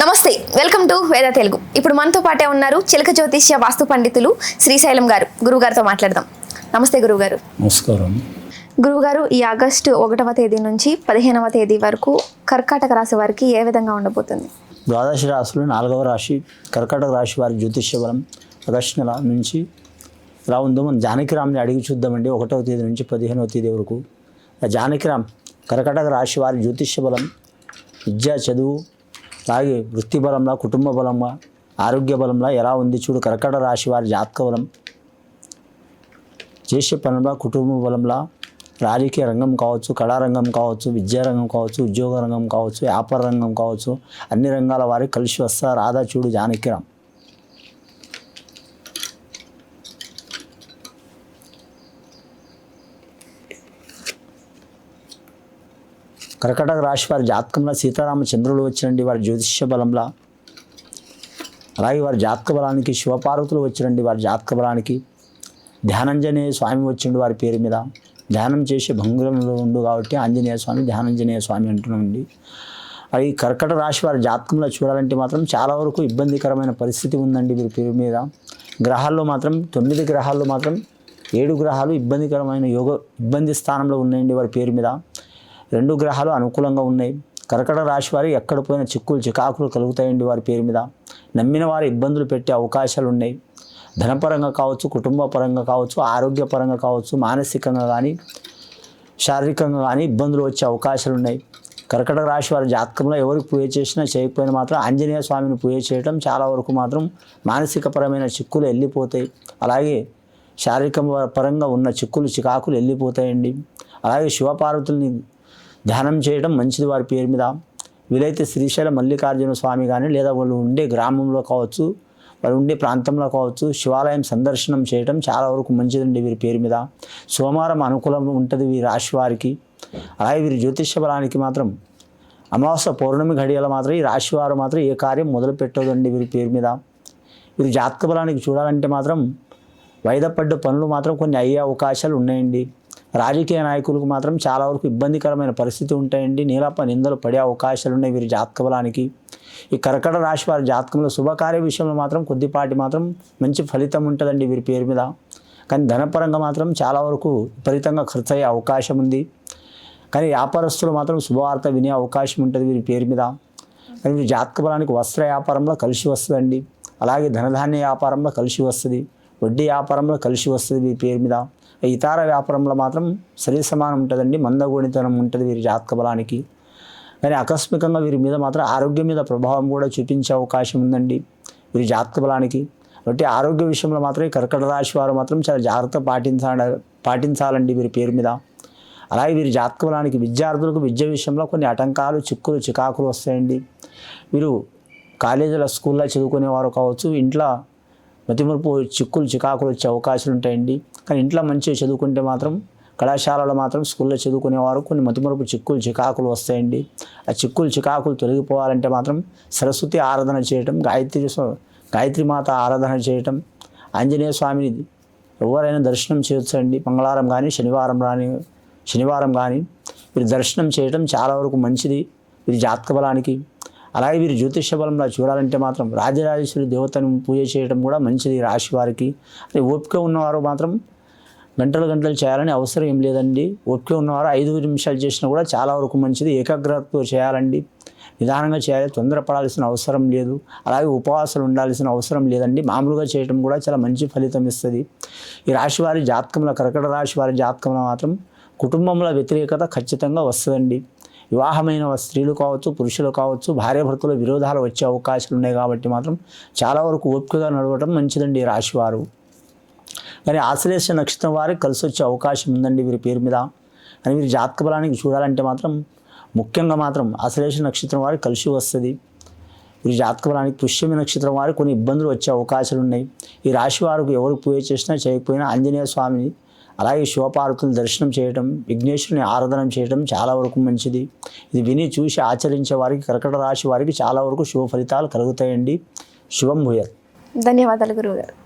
నమస్తే welcome to వేద తెలుగు. ఇప్పుడు మనతో పాటే ఉన్నారు చిలక జ్యోతిష్య వాస్తు పండితులు శ్రీశైలం గారు. గురువుగారితో మాట్లాడదాం. నమస్తే గురువుగారు. నమస్కారం. గురువుగారు ఈ ఆగస్టు ఒకటవ తేదీ నుంచి పదిహేనవ తేదీ వరకు కర్కాటక రాశి వారికి ఏ విధంగా ఉండబోతుంది? ద్వాదశ రాశులు నాలుగవ రాశి కర్కాటక రాశి వారి జ్యోతిష్య బలం ఆగస్టు నెల నుంచి ఎలా ఉందో మనం జానకిరామ్ని అడిగి చూద్దామండి. ఒకటవ తేదీ నుంచి పదిహేనవ తేదీ వరకు. ఆ జానకిరామ్ కర్కాటక రాశి వారి జ్యోతిష్య బలం విద్యా చదువు అలాగే వృత్తి బలంలా కుటుంబ బలంలా ఆరోగ్య బలంలా ఎలా ఉంది చూడు కర్కట రాశి వారి జాతక బలం. చేసే పనుల కుటుంబ బలంలా రాజకీయ రంగం కావచ్చు కళారంగం కావచ్చు విద్యారంగం కావచ్చు ఉద్యోగ రంగం కావచ్చు వ్యాపార రంగం కావచ్చు అన్ని రంగాల వారికి కలిసి వస్తారు. రాధా చూడు జానకిరామ్ కర్కటక రాశి వారి జాతకంలో సీతారామచంద్రులు వచ్చినండి వారి జ్యోతిష్య బలంలో. అలాగే వారి జాతక బలానికి శివపార్వతులు వచ్చినండి వారి జాతక బలానికి. ధ్యానంజనేయ స్వామి వచ్చిండు వారి పేరు మీద. ధ్యానం చేసే భంగురంలో ఉండు కాబట్టి ఆంజనేయ స్వామి ధ్యానంజనేయ స్వామి అంటున్నామండి అది కర్కట రాశి వారి జాతకంలో చూడాలంటే మాత్రం చాలా వరకు ఇబ్బందికరమైన పరిస్థితి ఉందండి వీరి పేరు మీద. గ్రహాల్లో మాత్రం తొమ్మిది గ్రహాల్లో మాత్రం ఏడు గ్రహాలు ఇబ్బందికరమైన యోగ ఇబ్బంది స్థానంలో ఉన్నాయండి వారి పేరు మీద. రెండు గ్రహాలు అనుకూలంగా ఉన్నాయి. కర్కట రాశి వారి ఎక్కడ పోయిన చిక్కులు చికాకులు కలుగుతాయండి వారి పేరు మీద. నమ్మిన వారు ఇబ్బందులు పెట్టే అవకాశాలు ఉన్నాయి. ధనపరంగా కావచ్చు కుటుంబ పరంగా కావచ్చు ఆరోగ్యపరంగా కావచ్చు మానసికంగా కానీ శారీరకంగా కానీ ఇబ్బందులు వచ్చే అవకాశాలు ఉన్నాయి. కర్కటక రాశి వారి జాతకంలో ఎవరికి పూజ చేసినా చేయకపోయినా మాత్రం ఆంజనేయ స్వామిని పూజ చేయడం చాలా వరకు మాత్రం మానసికపరమైన చిక్కులు వెళ్ళిపోతాయి. అలాగే శారీరక పరంగా ఉన్న చిక్కులు చికాకులు వెళ్ళిపోతాయండి. అలాగే శివపార్వతుల్ని ధ్యానం చేయడం మంచిది వారి పేరు మీద. వీలైతే శ్రీశైల మల్లికార్జున స్వామి కానీ లేదా వాళ్ళు ఉండే గ్రామంలో కావచ్చు వారు ఉండే ప్రాంతంలో కావచ్చు శివాలయం సందర్శనం చేయడం చాలా వరకు మంచిదండి వీరి పేరు మీద. సోమవారం అనుకూలం ఉంటుంది వీరి రాశి వారికి. అలాగే వీరి జ్యోతిష బలానికి మాత్రం అమావాస్య పౌర్ణమి ఘడియల మాత్రం ఈ రాశి వారు మాత్రం ఏ కార్యం మొదలు పెట్టదండి వీరి పేరు మీద. వీరి జాతక బలానికి చూడాలంటే మాత్రం వైదపడ్డ పనులు మాత్రం కొన్ని అయ్యే అవకాశాలు ఉన్నాయండి. రాజకీయ నాయకులకు మాత్రం చాలా వరకు ఇబ్బందికరమైన పరిస్థితి ఉంటాయండి. నీలప నిందలు పడే అవకాశాలు ఉన్నాయి వీరి జాతక బలానికి ఈ కర్కట రాశి వారి జాతకంలో శుభకార్య విషయంలో మాత్రం కొద్దిపాటి మాత్రం మంచి ఫలితం ఉంటుందండి వీరి పేరు మీద. కానీ ధనపరంగా మాత్రం చాలా వరకు విపరీతంగా ఖర్చు అయ్యే అవకాశం ఉంది. కానీ వ్యాపారస్తులు మాత్రం శుభవార్త వినే అవకాశం ఉంటుంది వీరి పేరు మీద. కానీ వీరి జాతక బలానికి వస్త్ర వ్యాపారంలో కలిసి వస్తుందండి. అలాగే ధనధాన్య వ్యాపారంలో కలిసి వస్తుంది. వడ్డీ వ్యాపారంలో కలిసి వస్తుంది మీ పేరు మీద. ఇతర వ్యాపారంలో మాత్రం సరి సమానం ఉంటుందండి మందగోణితనం ఉంటుంది వీరి జాతక బలానికి. కానీ ఆకస్మికంగా వీరి మీద మాత్రం ఆరోగ్యం మీద ప్రభావం కూడా చూపించే అవకాశం ఉందండి వీరి జాతక బలానికి. కాబట్టి ఆరోగ్య విషయంలో మాత్రం కర్కట రాశి వారు మాత్రం చాలా జాగ్రత్త పాటించాల పాటించాలండి వీరి పేరు మీద. అలాగే వీరి జాతక బలానికి విద్యార్థులకు విద్య విషయంలో కొన్ని ఆటంకాలు చిక్కులు చికాకులు వస్తాయండి. వీరు కాలేజీల స్కూల్లో చదువుకునేవారు కావచ్చు ఇంట్లో మతిమరుపు చిక్కులు చికాకులు వచ్చే అవకాశాలు ఉంటాయండి. కానీ ఇంట్లో మంచిగా చదువుకుంటే మాత్రం కళాశాలలో మాత్రం స్కూల్లో చదువుకునేవారు కొన్ని మతిమరుపు చిక్కులు చికాకులు వస్తాయండి. ఆ చిక్కులు చికాకులు తొలగిపోవాలంటే మాత్రం సరస్వతి ఆరాధన చేయటం గాయత్రి గాయత్రి మాత ఆరాధన చేయటం ఆంజనేయ స్వామిని ఎవరైనా దర్శనం చేయొచ్చండి. మంగళవారం కానీ శనివారం కానీ శనివారం కానీ మీరు దర్శనం చేయటం చాలా వరకు మంచిది. ఇది జాతక బలానికి అలాగే వీరు జ్యోతిష బలంలో చూడాలంటే మాత్రం రాజరాజేశ్వరి దేవతను పూజ చేయడం కూడా మంచిది రాశి వారికి. అదే ఓపిక ఉన్నవారు మాత్రం గంటలు గంటలు చేయాలని అవసరం ఏం లేదండి. ఓపిక ఉన్నవారు ఐదు నిమిషాలు చేసినా కూడా చాలా వరకు మంచిది. ఏకాగ్రతతో చేయాలండి. నిదానంగా చేయాలి. తొందరపడాల్సిన అవసరం లేదు. అలాగే ఉపవాసాలు ఉండాల్సిన అవసరం లేదండి. మామూలుగా చేయడం కూడా చాలా మంచి ఫలితం ఇస్తుంది. ఈ రాశి వారి జాతకంలో కర్కట రాశి వారి జాతకంలో మాత్రం కుటుంబంలో వ్యతిరేకత ఖచ్చితంగా వస్తుందండి. వివాహమైన స్త్రీలు కావచ్చు పురుషులు కావచ్చు భార్యాభర్తల విరోధాలు వచ్చే అవకాశాలు ఉన్నాయి కాబట్టి మాత్రం చాలా వరకు ఓపికగా నడవటం మంచిదండి ఈ రాశివారు. కానీ ఆశ్లేష నక్షత్రం వారికి కలిసి వచ్చే అవకాశం ఉందండి వీరి పేరు మీద. అని వీరి జాతక బలానికి చూడాలంటే మాత్రం ముఖ్యంగా మాత్రం ఆశ్లేష నక్షత్రం వారికి కలిసి వస్తుంది. వీరి జాతక బలానికి పుష్యమి నక్షత్రం వారికి కొన్ని ఇబ్బందులు వచ్చే అవకాశాలు ఉన్నాయి. ఈ రాశి వారికి ఎవరు పూజ చేసినా చేయకపోయినా ఆంజనేయ స్వామిని అలాగే శివపార్వతులు దర్శనం చేయటం విఘ్నేశ్వరుని ఆరాధన చేయడం చాలా వరకు మంచిది. ఇది విని చూసి ఆచరించే వారికి కర్కట రాశి వారికి చాలా వరకు శుభ ఫలితాలు కలుగుతాయండి. శుభం భూయత్. ధన్యవాదాలు గురువుగారు.